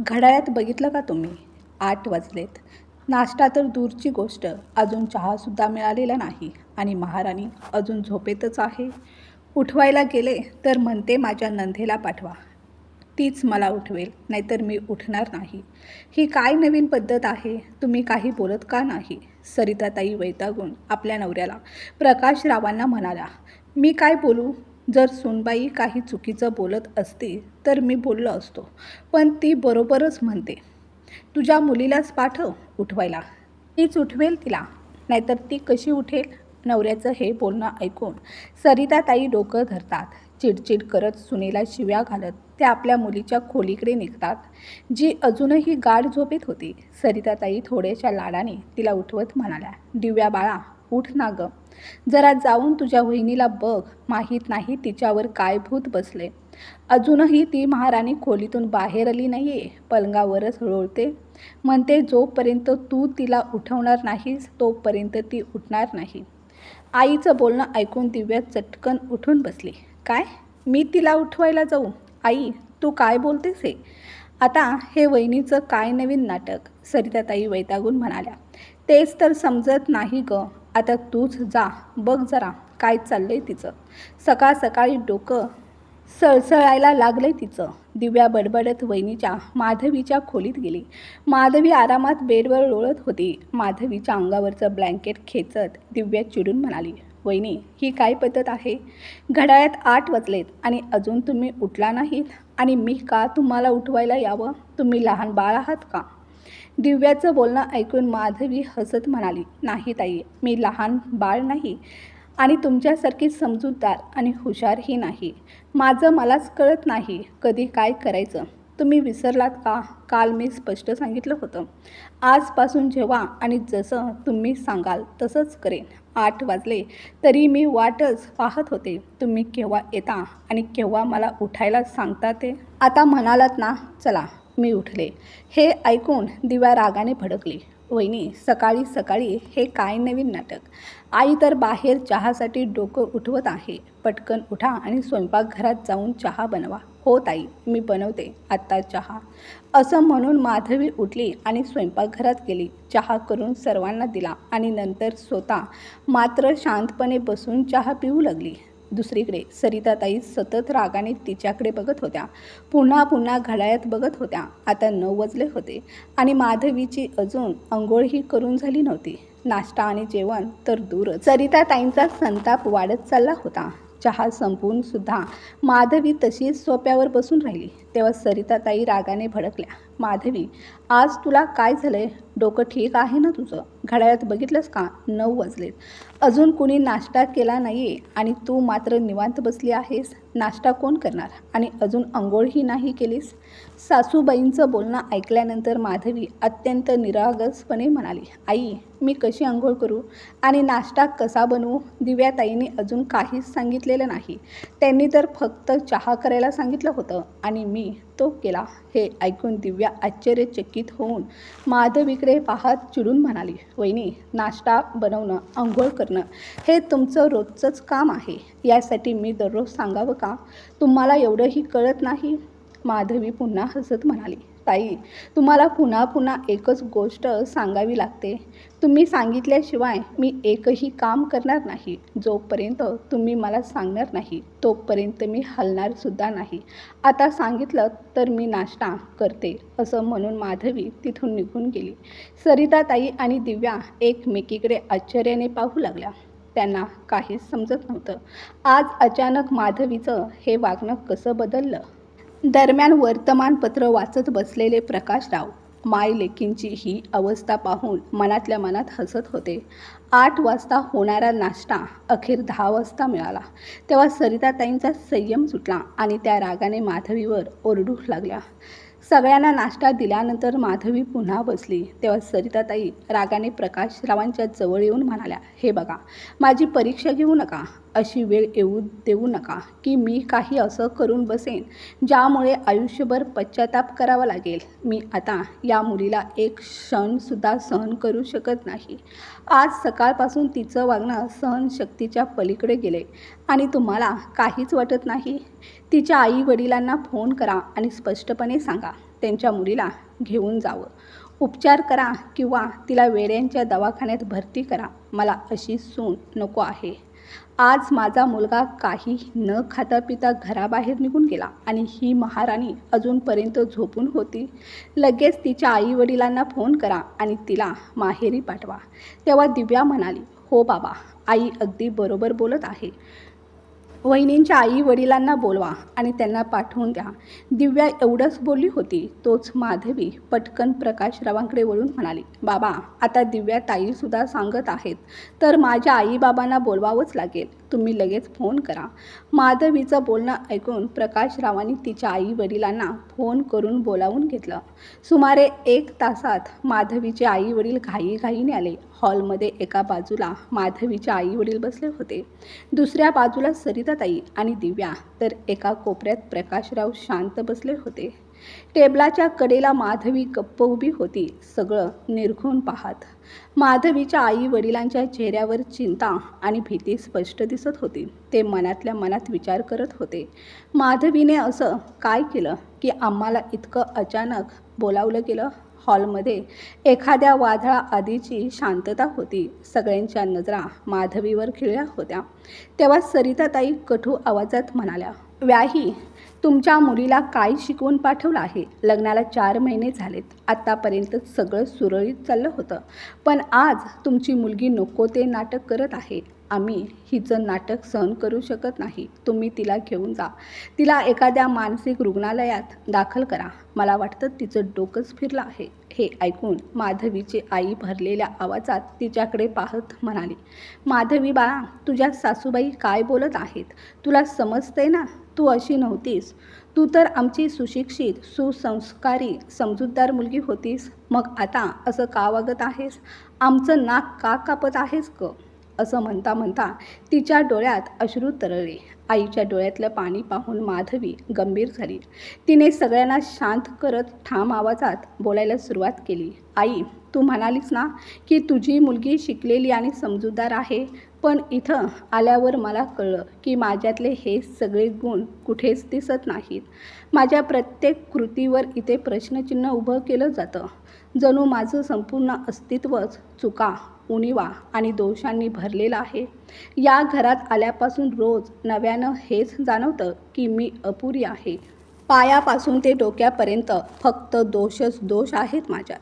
घड्याळात बघितलं का तुम्ही? आठ वाजलेत. नाश्ता तर दूरची गोष्ट. अजून चहासुद्धा मिळालेला नाही आणि महाराणी अजून झोपेतच आहे. उठवायला गेले तर म्हणते माझ्या नंदेला पाठवा. तीच मला उठवेल नाहीतर मी उठणार नाही. ही काय नवीन पद्धत आहे? तुम्ही काही बोलत का नाही? सरिताताई वैतागून आपल्या नवऱ्याला प्रकाश रावांना मी काय बोलू? जर सुनबाई काही चुकीचं बोलत असती तर मी बोललो असतो पण ती बरोबरच म्हणते तुझ्या मुलीलाच पाठव उठवायला. तीच उठवेल तिला. नाहीतर ती कशी उठेल? नवऱ्याचं हे बोलणं ऐकून सरिताताई डोकं धरतात. चिडचिड करत सुनेला शिव्या घालत त्या आपल्या मुलीच्या खोलीकडे निघतात जी अजूनही गाढ झोपेत होती. सरिताताई थोड्याशा लाडाने तिला उठवत म्हणाल्या दिव्या बाळा उठ ना गं. जरा जाऊन तुझ्या वहिनीला बघ माहीत नाही तिच्यावर काय भूत बसले. अजूनही ती महाराणी खोलीतून बाहेर आली नाही आहे पलंगावरच रोळते म्हणते जोपर्यंत तू तिला उठवणार नाहीस तोपर्यंत ती उठणार नाही. आईचं बोलणं ऐकून दिव्या चटकन उठून बसली. काय? मी तिला उठवायला जाऊ? आई तू काय बोलतेस हे? आता हे वहिनीचं काय नवीन नाटक? सरिताताई वैतागून म्हणाल्या. तेच तर समजत नाही ग. आता तूच जा बघ जरा काय चाललंय तिचं. सकाळ सकाळी डोकं सळसळायला लागलंय तिचं. दिव्या बडबडत वहिनीच्या माधवीच्या खोलीत गेली. माधवी आरामात बेडवर लोळत होती. माधवीच्या अंगावरचं ब्लँकेट खेचत दिव्या चिडून म्हणाली वहिनी ही काय पद्धत आहे? घड्याळ्यात आठ वाजलेत आणि अजून तुम्ही उठला नाहीत आणि मी का तुम्हाला उठवायला यावं? तुम्ही लहान बाळ आहात का? दिव्याचं बोलणं ऐकून माधवी हसत म्हणाली नाही ताई मी लहान बाळ नाही आणि तुमच्यासारखी समजूतदार आणि हुशारही नाही. माझं मलाच कळत नाही कधी काय करायचं. तुम्ही विसरलात का? काल मी स्पष्ट सांगितलं होतं. आजपासून जेव्हा आणि जसं तुम्ही सांगाल तसंच करेन. आठ वाजले तरी मी वाटच पाहत होते. तुम्ही केव्हा येता आणि केव्हा मला उठायला सांगता ते? आता म्हणालात ना चला. मी उठले. हे ऐकून दिव्या रागाने भडकली. वहिनी सकाळी सकाळी हे काय नवीन नाटक? आई तर बाहेर चहासाठी डोकं उठवत आहे. पटकन उठा आणि स्वयंपाकघरात जाऊन चहा बनवा. हो ताई मी बनवते. आत्ता चहा. असं म्हणून माधवी उठली आणि स्वयंपाकघरात गेली. चहा करून सर्वांना दिला आणि नंतर स्वतः मात्र शांतपणे बसून चहा पिऊ लागली. दुसरीकडे सरिताताई सतत रागाने तिच्याकडे बघत होत्या. पुन्हा पुन्हा घड्याळ्यात बघत होत्या. आता नऊ वाजले होते आणि माधवीची अजून आंघोळही करून झाली नव्हती. नाश्ता आणि जेवण तर दूरच. सरिताताईंचा संताप वाढत चालला होता. चहा संपवून सुद्धा माधवी तशीच सोप्यावर बसून राहिली. तेव्हा सरिताताई रागाने भडकल्या. माधवी आज तुला काय झालंय? डोकं ठीक आहे ना तुझं? घड्याळात बघितलंस का? नऊ वाजलेत. अजून कुणी नाश्ता केला नाही आहे आणि तू मात्र निवांत बसली आहेस? नाश्ता कोण करणार? आणि अजून अंघोळही नाही केलीस? सासूबाईंचं बोलणं ऐकल्यानंतर माधवी अत्यंत निरागसपणे म्हणाली आई मी कशी आंघोळ करू? आणि नाश्ता कसा बनवू? दिव्याताईने अजून काहीच सांगितलेलं नाही. त्यांनी तर फक्त चहा करायला सांगितलं होतं आणि मी तो केला. हे ऐकून दिव्या आश्चर्यचकित होऊन माधवीकडे पाहत चिडून म्हणाली वहिनी नाश्ता बनवणं आंघोळ करणं हे तुमचं रोजचंच काम आहे. यासाठी मी दररोज सांगावं का? तुम्हाला एवढंही कळत नाही? माधवी पुन्हा हसत म्हणाली ताई तुम्हाला पुन्हा पुन्हा एकच गोष्ट सांगावी लागते. तुम्ही सांगितल्याशिवाय मी एकही काम करणार नाही. जोपर्यंत तुम्ही मला सांगणार नाही तोपर्यंत मी हलणारसुद्धा नाही. आता सांगितलं तर मी नाश्ता करते असं म्हणून माधवी तिथून निघून गेली. सरिता ताई आणि दिव्या एकमेकीकडे आश्चर्याने पाहू लागल्या. त्यांना काहीच समजत नव्हतं. आज अचानक माधवीचं हे वागणं कसं बदललं? दरम्यान वर्तमानपत्र वाचत बसलेले प्रकाशराव माय लेकींची ही अवस्था पाहून मनातल्या मनात हसत होते. आठ वाजता होणारा नाश्ता अखेर दहा वाजता मिळाला. तेव्हा सरिताताईंचा संयम सुटला आणि त्या रागाने माधवीवर ओरडू लागल्या. सगळ्यांना नाश्ता दिल्यानंतर माधवी पुन्हा बसली. तेव्हा सरिताताई रागाने प्रकाशरावांच्या जवळ येऊन म्हणाल्या हे बघा माझी परीक्षा घेऊ नका. अशी वेळ येऊ देऊ नका की मी काही असं करून बसेन ज्यामुळे आयुष्यभर पश्चाताप करावा लागेल. मी आता या मुलीला एक क्षणसुद्धा सहन करू शकत नाही. आज सकाळपासून तिचं वागणं सहनशक्तीच्या पलीकडे गेले. आणि तुम्हाला काहीच वाटत नाही? तिच्या आई वडिलांना फोन करा आणि स्पष्टपणे सांगा. त्यांच्या मुलीला घेऊन जावं. उपचार करा किंवा तिला वेड्यांच्या दवाखान्यात भरती करा. मला अशी सून नको आहे. आज माझा मुलगा काही न खाता पिता घराबाहेर निघून गेला आणि ही महाराणी अजूनपर्यंत झोपून होती. लगेच तिच्या आई वडिलांना फोन करा आणि तिला माहेरी पाठवा. तेव्हा दिव्या म्हणाली हो बाबा आई अगदी बरोबर बोलत आहे. वहिनींच्या आई वडिलांना बोलवा आणि त्यांना पाठवून द्या. दिव्या एवढंच बोलली होती तोच माधवी पटकन प्रकाशरावांकडे वळून म्हणाली बाबा आता दिव्या ताईसुद्धा सांगत आहेत तर माझ्या आईबाबांना बोलवावंच लागेल. तुम्ही लगेच फोन करा. माधवीचं बोलणं ऐकून प्रकाशरावांनी तिच्या आई वडिलांना फोन करून बोलावून घेतलं. सुमारे एक तासात माधवीचे आई वडील घाईघाईने आले. हॉलमध्ये एका बाजूला माधवीचे आई वडील बसले होते. दुसऱ्या बाजूला सरिताताई आणि दिव्या. तर एका कोपऱ्यात प्रकाशराव शांत बसले होते. टेबलाच्या कडेला माधवी गप्प उभी होती. सगळं निरखून पाहत. माधवीच्या आई वडिलांच्या चेहऱ्यावर चिंता आणि भीती स्पष्ट दिसत होती. ते मनातल्या मनात विचार करत होते. माधवीने असं काय केलं की आम्हाला इतकं अचानक बोलावलं गेलं? हॉलमध्ये एखाद्या वादळा आधीची शांतता होती. सगळ्यांच्या नजरा माधवीवर खिळल्या होत्या. तेव्हा सरिताताई कठू आवाजात म्हणाल्या व्याही तुमच्या मुलीला काय शिकवून पाठवलं आहे? लग्नाला चार महिने झालेत. आत्तापर्यंत सगळं सुरळीत चाललं होतं. पण आज तुमची मुलगी नको ते नाटक करत आहे. आम्ही हिचं नाटक सहन करू शकत नाही. तुम्ही तिला घेऊन जा. तिला एखाद्या मानसिक रुग्णालयात दाखल करा. मला वाटतं तिचं डोकंच फिरलं आहे. हे ऐकून माधवीची आई भरलेल्या आवाजात तिच्याकडे पाहत म्हणाली माधवी बाळा तुझ्या सासूबाई काय बोलत आहेत? तुला समजते ना? तू अशी नव्हतीस. तू तर आमची सुशिक्षित सुसंस्कारी समजूतदार मुलगी होतीस. मग आता असं का वागत आहेस? आमचं नाक का कापत आहेस ग? असं म्हणता म्हणता तिच्या डोळ्यात अश्रू तरळले. आईच्या डोळ्यातलं पाणी पाहून माधवी गंभीर झाली. तिने सगळ्यांना शांत करत ठाम आवाजात बोलायला सुरुवात केली. आई तू म्हणालीस ना की तुझी मुलगी शिकलेली आणि समजूतदार आहे पण इथं आल्यावर मला कळलं की माझ्यातले हे सगळे गुण कुठेच दिसत नाहीत. माझ्या प्रत्येक कृतीवर इथे प्रश्नचिन्ह उभं केलं जातं. जणू माझं संपूर्ण अस्तित्वच चुका उणिवा आणि दोषांनी भरलेला आहे. या घरात आल्यापासून रोज नव्यानं हेच जाणवतं की मी अपुरी आहे. पायापासून ते डोक्यापर्यंत फक्त दोषच दोष आहेत माझ्यात.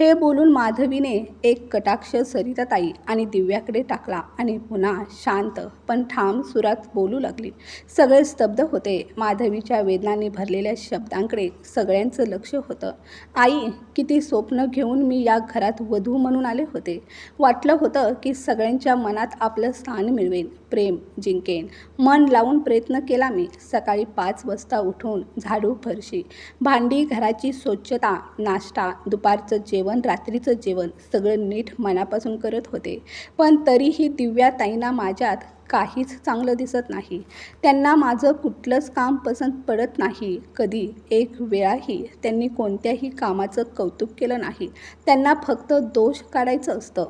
हे बोलून माधवीने एक कटाक्ष सरिताताई आणि दिव्याकडे टाकला आणि पुन्हा शांत पण ठाम सुरात बोलू लागली. सगळे स्तब्ध होते. माधवीच्या वेदनाने भरलेल्या शब्दांकडे सगळ्यांचं लक्ष होतं. आई किती स्वप्न घेऊन मी या घरात वधू म्हणून आले होते. वाटलं होतं की सगळ्यांच्या मनात आपलं स्थान मिळवेन. प्रेम जिंकेन. मन लावून प्रयत्न केला मी. सकाळी पाच वाजता उठून झाडू फरशी. भांडी घराची स्वच्छता नाश्ता दुपारचं जेवण रात्रीचं जेवण सगळं नीट मनापासून करत होते. पण तरीही दिव्या ताईंना माझ्यात काहीच चांगलं दिसत नाही. त्यांना माझं कुठलंच काम पसंत पडत नाही. कधी एक वेळाही त्यांनी कोणत्याही कामाचं कौतुक केलं नाही. त्यांना फक्त दोष काढायचं असतं.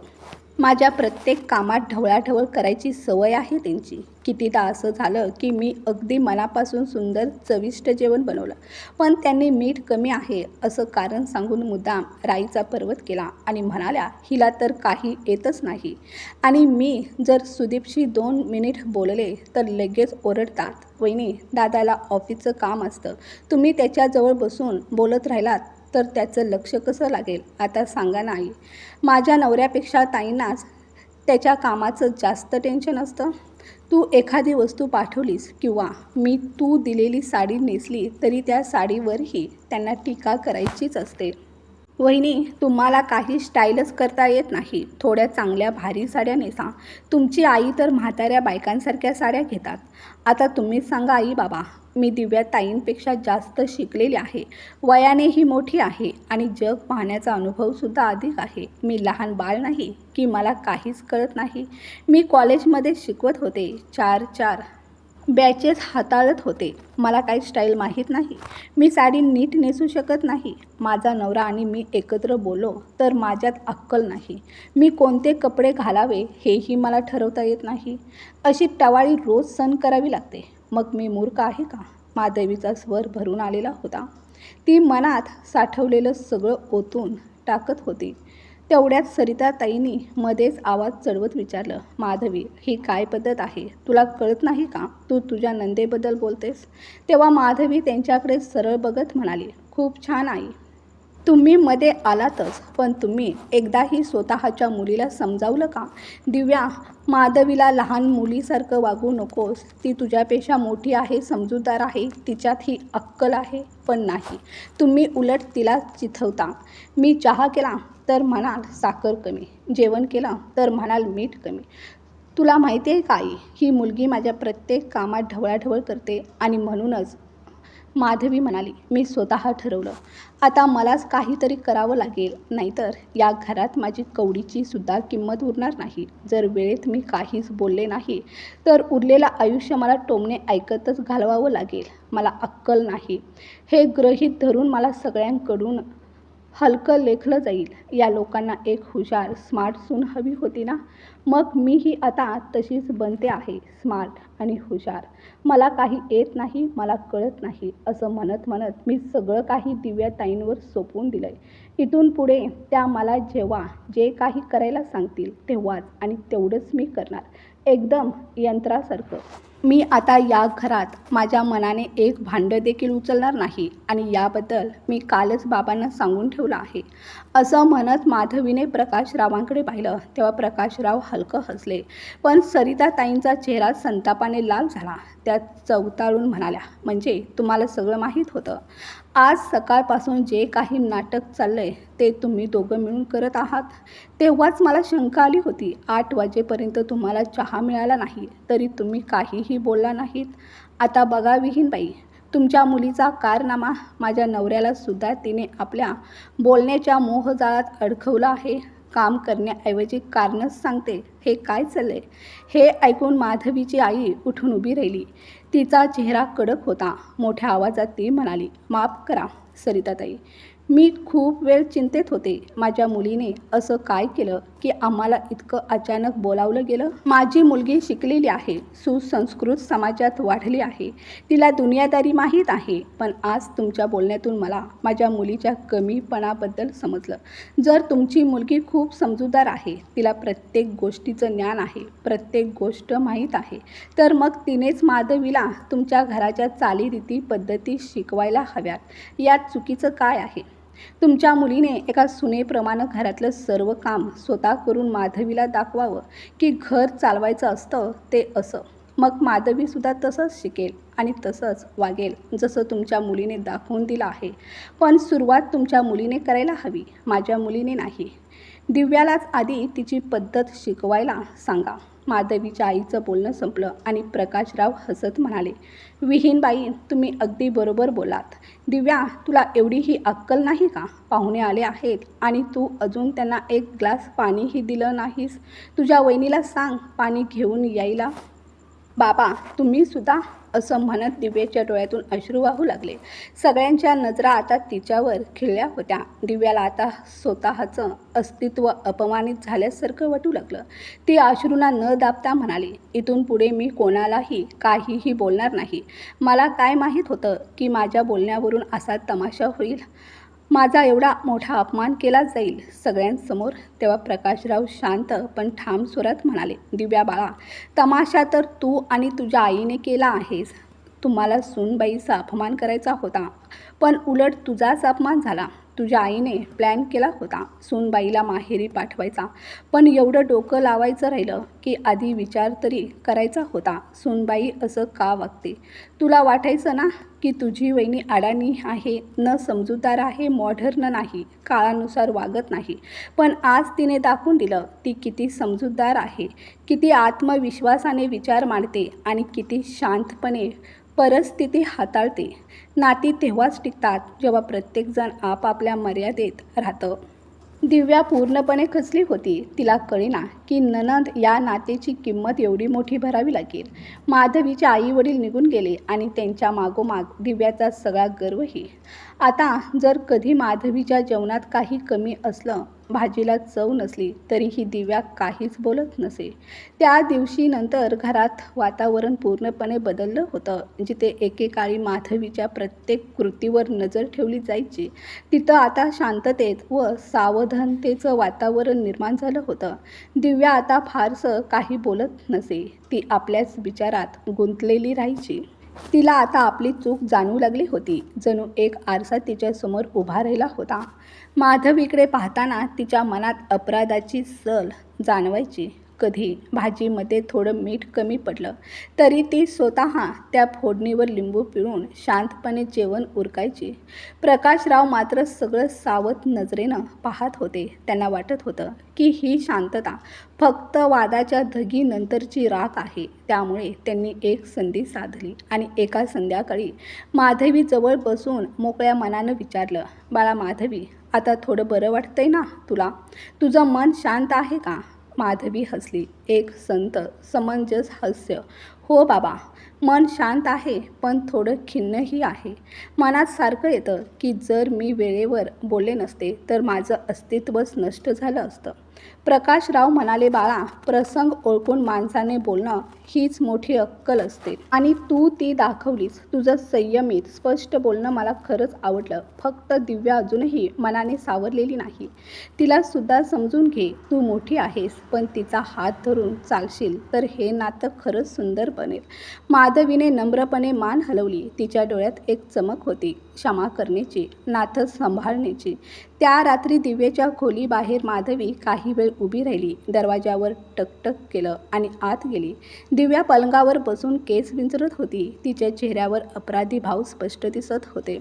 माझ्या प्रत्येक कामात ढवळाढवळ करायची सवय आहे त्यांची. कितीदा असं झालं की मी अगदी मनापासून सुंदर चविष्ट जेवण बनवलं. पण त्यांनी मीठ कमी आहे असं कारण सांगून मुद्दाम राईचा पर्वत केला आणि म्हणाल्या हिला तर काही येतच नाही. आणि मी जर सुदीपशी दोन मिनिट बोलले तर लगेच ओरडतात. वहिनी दादाला ऑफिसचं काम असतं. तुम्ही त्याच्याजवळ बसून बोलत राहिलात. तर त्याचं लक्ष कसं लागेल? आता सांगा नाही. माझ्या नवऱ्यापेक्षा ताईंनाच त्याच्या कामाचं जास्त टेन्शन असतं. तू एखादी वस्तू पाठवलीस किंवा मी तू दिलेली साडी नेसली तरी त्या साडीवरही त्यांना टीका करायचीच असते. वहिनी तुम्हाला काही स्टाईलच करता येत नाही. थोड्या चांगल्या भारी साड्या नेसा. तुमची आई तर म्हाताऱ्या बायकांसारख्या साड्या घेतात. आता तुम्हीच सांगा आई बाबा मी दिव्या ताईंपेक्षा जास्त शिकलेली आहे. वयानेही मोठी आहे आणि जग पाहण्याचा अनुभवसुद्धा अधिक आहे. मी लहान बाळ नाही की मला काहीच कळत नाही. मी कॉलेजमध्ये शिकवत होते. चार चार. बॅचेस हाताळत होते. मला काही स्टाईल माहीत नाही. मी साडी नीट नेसू शकत नाही. माझा नवरा आणि मी एकत्र बोलो तर माझ्यात अक्कल नाही. मी कोणते कपडे घालावे हेही मला ठरवता येत नाही. अशी टवाळी रोज सण करावी लागते. मग मी मूर्ख आहे का? मादेवीचा स्वर भरून आलेला होता. ती मनात साठवलेलं सगळं ओतून टाकत होती. तेवढ्यात सरिताताईंनी मध्येच आवाज चढवत विचारलं माधवी ही काय पद्धत आहे? तुला कळत नाही का? तू तुझ्या नंदेबद्दल बोलतेस. तेव्हा माधवी त्यांच्याकडे सरळ बघत म्हणाली खूप छान आई. तुम्ही मध्ये आलातच पण तुम्ही एकदाही स्वतःच्या मुलीला समजावलं का? दिव्या माधवीला लहान मुलीसारखं वागू नकोस. ती तुझ्यापेक्षा मोठी आहे समजूतदार आहे तिच्यात ही अक्कल आहे पण नाही. तुम्ही उलट तिला चिथवता. मी चहा केला तर म्हणाल साखर कमी. जेवण केलं तर म्हणाल मीठ कमी. तुला माहिती आहे काय ही मुलगी माझ्या प्रत्येक कामात ढवळाढवळ करते आणि म्हणूनच माधवी म्हणाली मी स्वतः ठरवलं. आता मलाच काहीतरी करावं लागेल. नाहीतर या घरात माझी कवडीची सुद्धा किंमत उरणार नाही. जर वेळेत मी काहीच बोलले नाही तर उरलेलं आयुष्य मला टोमणे ऐकतच घालवावं लागेल. मला अक्कल नाही. हे ग्रहीत धरून मला सगळ्यांकडून हलकं लेखलं जाईल. या लोकांना एक हुशार स्मार्ट सून हवी होती ना? मग मीही आता तशीच बनते आहे स्मार्ट आणि हुशार. मला काही येत नाही मला कळत नाही असं म्हणत म्हणत मी सगळं काही दिव्याताईंवर सोपवून दिलं आहे इथून पुढे त्या मला जेव्हा जे काही करायला सांगतील तेव्हाच आणि तेवढंच मी करणार. एकदम यंत्रासारखं. मी आता या घरात माझ्या मनाने एक भांडं देखील उचलणार नाही आणि याबद्दल मी कालच बाबांना सांगून ठेवलं आहे. असं म्हणत माधवीने प्रकाशरावांकडे पाहिलं तेव्हा प्रकाशराव हलकं हसले. पण सरिताताईंचा चेहरा संतापाने लाल झाला. त्या चवताळून म्हणाल्या म्हणजे तुम्हाला सगळं माहीत होतं. आज सकाळपासून जे काही नाटक चाललंय ते तुम्ही दोघं मिळून करत आहात. तेव्हाच मला शंका आली होती. आठ वाजेपर्यंत तुम्हाला चहा मिळाला नाही तरी तुम्ही काहीही बोलला नाहीत. आता बघा विहीनबाई तुमच्या मुलीचा कारनामा माझ्या नवऱ्याला सुद्धा तिने आपल्या बोलण्याच्या मोहजाळात अडकवलं आहे. काम करण्याऐवजी कारणच सांगते. हे काय चाललंय? हे ऐकून माधवीची आई उठून उभी राहिली. तिचा चेहरा कडक होता. मोठ्या आवाजात ती म्हणाली माफ करा सरिताताई. मी खूप वेळ चिंतेत होते. माझ्या मुलीने असं काय केलं? की आम्हाला इतकं अचानक बोलावलं गेलं. माझी मुलगी शिकलेली आहे. सुसंस्कृत समाजात वाढली आहे. तिला दुनियादारी माहीत आहे. पण आज तुमच्या बोलण्यातून मला माझ्या मुलीच्या कमीपणाबद्दल समजलं. जर तुमची मुलगी खूप समजूतदार आहे तिला प्रत्येक गोष्टीचं ज्ञान आहे प्रत्येक गोष्ट माहीत आहे तर मग तिनेच माधवीला तुमच्या घराच्या चालीरीती पद्धती शिकवायला हव्यात. यात चुकीचं काय आहे? तुमच्या मुलीने एका सुनेप्रमाणे घरातलं सर्व काम स्वतः करून माधवीला दाखवावं की घर चालवायचं असतं ते असं. मग माधवीसुद्धा तसंच शिकेल आणि तसंच वागेल जसं तुमच्या मुलीने दाखवून दिलं आहे. पण सुरुवात तुमच्या मुलीने करायला हवी माझ्या मुलीने नाही. दिव्यालाच आधी तिची पद्धत शिकवायला सांगा. माधवीच्या आईचं बोलणं संपलं आणि प्रकाशराव हसत म्हणाले विहीनबाई तुम्ही अगदी बरोबर बोलात. दिव्या तुला एवढी ही अक्कल नाही का? पाहुणे आले आहेत आणि तू अजून त्यांना एक ग्लास पाणीही दिलं नाहीस. तुझ्या वहिनीला सांग पाणी घेऊन यायला. बाबा तुम्ही सुद्धा असं म्हणत दिव्याच्या डोळ्यातून अश्रू वाहू लागले. सगळ्यांच्या नजरा आता तिच्यावर खिळल्या होत्या. दिव्याला आता स्वतःचं अस्तित्व अपमानित झाल्यासारखं वाटू लागलं. ती अश्रूंना न दाबता म्हणाली इथून पुढे मी कोणालाही काहीही बोलणार नाही. मला काय माहीत होतं की माझ्या बोलण्यावरून असा तमाशा होईल? माझा एवढा मोठा अपमान केला जाईल. सगळ्यांसमोर तेव्हा प्रकाशराव शांत पण ठाम स्वरात म्हणाले दिव्या बाळा तमाशा तर तू आणि तुझ्या आईने केला आहेस. तुम्हाला सूनबाईचा अपमान करायचा होता पण उलट तुझाच अपमान झाला. तुझ्या आईने प्लॅन केला होता. सूनबाईला माहेरी पाठवायचा. पण एवढं डोकं लावायचं राहिलं की आधी विचार तरी करायचा होता. सूनबाई असं का वागते? तुला वाटायचं ना की तुझी वहिनी अडाणी आहे न समजूतदार आहे मॉडर्न नाही काळानुसार वागत नाही. पण आज तिने दाखवून दिलं ती किती समजूतदार आहे किती आत्मविश्वासाने विचार मांडते आणि किती शांतपणे परिस्थिती हाताळते. नाती तेव्हाच टिकतात जेव्हा प्रत्येकजण आपापल्या मर्यादेत राहतं. दिव्या पूर्णपणे खचली होती. तिला कळेना की की ननंद या नातेची किंमत एवढी मोठी भरावी लागेल. माधवीचे आई वडील निघून गेले आणि त्यांच्या मागोमाग दिव्याचा सगळा गर्वही. आता जर कधी माधवीच्या जेवणात काही कमी असलं भाजीला चव नसली तरीही दिव्या काहीच बोलत नसे. त्या दिवशी नंतर घरात वातावरण पूर्णपणे बदललं होतं. जिथे एकेकाळी माधवीच्या प्रत्येक कृतीवर नजर ठेवली जायची तिथं आता शांततेत व सावधानतेचं वातावरण निर्माण झालं होतं. दिव्या आता फारसं काही बोलत नसे. ती आपल्याच विचारात गुंतलेली राहायची. तिला आता आपली चूक जाणू लागली होती. जणू एक आरसा तिच्यासमोर उभा राहिला होता. माधवीकडे पाहताना तिच्या मनात अपराधाची सल जाणवायची. कधी भाजीमध्ये थोडं मीठ कमी पडलं तरी ती स्वतः त्या फोडणीवर लिंबू पिळून शांतपणे जेवण उरकायची. प्रकाशराव मात्र सगळं सावध नजरेनं पाहत होते. त्यांना वाटत होतं की ही शांतता फक्त वादाच्या धगीनंतरची राख आहे. त्यामुळे त्यांनी एक संधी साधली आणि एका संध्याकाळी माधवीजवळ बसून मोकळ्या मनानं विचारलं बाळा माधवी आता थोडं बरं वाटतंय ना तुला? तुझं मन शांत आहे का? माधवी हसली. एक संत समंजस हास्य. हो बाबा मन शांत आहे पण थोडं खिन्नही आहे. मनात सारखं येतं की जर मी वेळेवर बोलले नसते तर माझं अस्तित्वच नष्ट झालं असतं. प्रकाशराव म्हणाले बाळा प्रसंग ओळखून माणसाने बोलणं हीच मोठी अक्कल असते. आणि तू ती दाखवलीस. तुझं संयमित स्पष्ट बोलणं मला खरंच आवडलं. फक्त दिव्या अजूनही मनाने सावरलेली नाही. तिला सुद्धा समजून घे तू मोठी आहेस पण तिचा हात धरून चालशील तर हे नातं खरंच सुंदर बनेल. माधवीने नम्रपणे मान हलवली. तिच्या डोळ्यात एक चमक होती क्षमा करण्याची नातं सांभाळण्याची. त्या रात्री दिव्याच्या खोलीबाहेर माधवी काही वेळ उभी राहिली. दरवाजावर टकटक केलं आणि आत गेली. दिव्या पलंगावर बसून केस विंचरत होती. तिच्या चेहऱ्यावर अपराधी भाव स्पष्ट दिसत होते.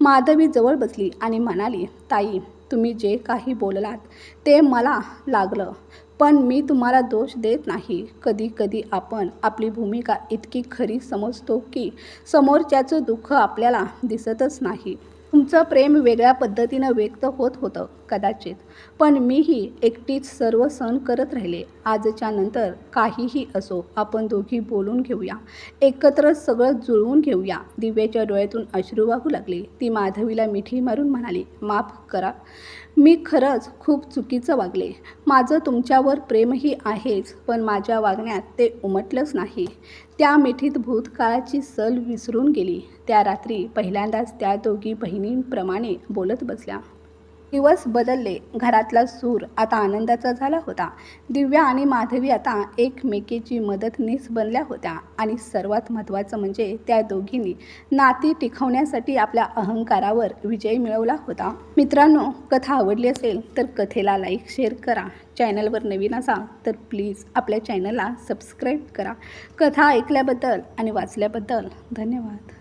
माधवी जवळ बसली आणि म्हणाली ताई तुम्ही जे काही बोललात ते मला लागलं. पण मी तुम्हाला दोष देत नाही. कधी कधी आपण आपली भूमिका इतकी खरी समजतो की समोरच्याचं दुःख आपल्याला दिसतच नाही. तुमचं प्रेम वेगळ्या पद्धतीनं व्यक्त होत होतं कदाचित. पण मीही एकटीच सर्व सण करत राहिले. आजच्या नंतर काहीही असो आपण दोघी बोलून घेऊया. एकत्र सगळं जुळवून घेऊया. दिव्याच्या डोळ्यातून अश्रू वाहू लागले. ती माधवीला मिठी मारून म्हणाली माफ करा. मी खरंच खूप चुकीचं वागले. माझं तुमच्यावर प्रेमही आहेच पण माझ्या वागण्यात ते उमटलंच नाही. त्या मिठीत भूतकाळाची सल विसरून गेली. त्या रात्री पहिल्यांदाच त्या दोघी बहिणींप्रमाणे बोलत बसल्या. दिवस बदलले. घरातला सूर आता आनंदाचा झाला होता. दिव्या आणि माधवी आता एकमेकीची मदतनीस बनल्या होत्या. आणि सर्वात महत्त्वाचं म्हणजे त्या दोघींनी नाती टिकवण्यासाठी आपल्या अहंकारावर विजय मिळवला होता. मित्रांनो कथा आवडली असेल तर कथेला लाईक शेअर करा. चॅनलवर नवीन असाल तर प्लीज आपल्या चॅनलला सबस्क्राईब करा. कथा ऐकल्याबद्दल आणि वाचल्याबद्दल धन्यवाद.